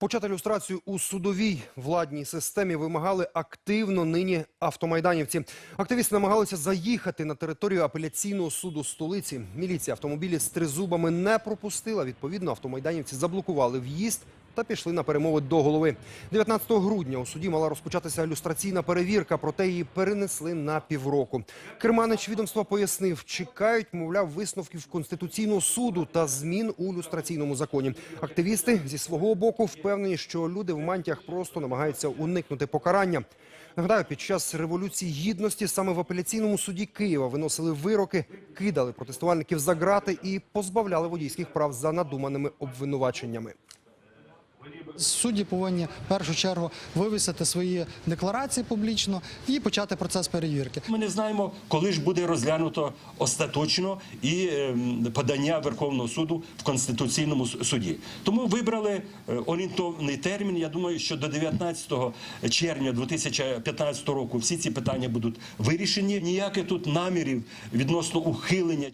Почати люстрацію у судовій владній системі вимагали активно нині автомайданівці. Активісти намагалися заїхати на територію апеляційного суду столиці. Міліція автомобілі з тризубами не пропустила. Відповідно, автомайданівці заблокували в'їзд та пішли на перемови до голови. 19 грудня у суді мала розпочатися люстраційна перевірка, проте її перенесли на півроку. Керманич відомства пояснив, чекають, мовляв, висновків Конституційного суду та змін у люстраційному законі. Активісти зі свого боку впевнені, що люди в мантіях просто намагаються уникнути покарання. Нагадаю, під час революції гідності саме в апеляційному суді Києва виносили вироки, кидали протестувальників за грати і позбавляли водійських прав за надуманими обвинуваченнями. Судді повинні в першу чергу вивісити свої декларації публічно і почати процес перевірки. Ми не знаємо, коли ж буде розглянуто остаточно і ем, подання Верховного суду в Конституційному суді. Тому вибрали е, орієнтовний термін. Я думаю, що до 19 червня 2015 року всі ці питання будуть вирішені. Ніяких тут намірів відносно ухилення.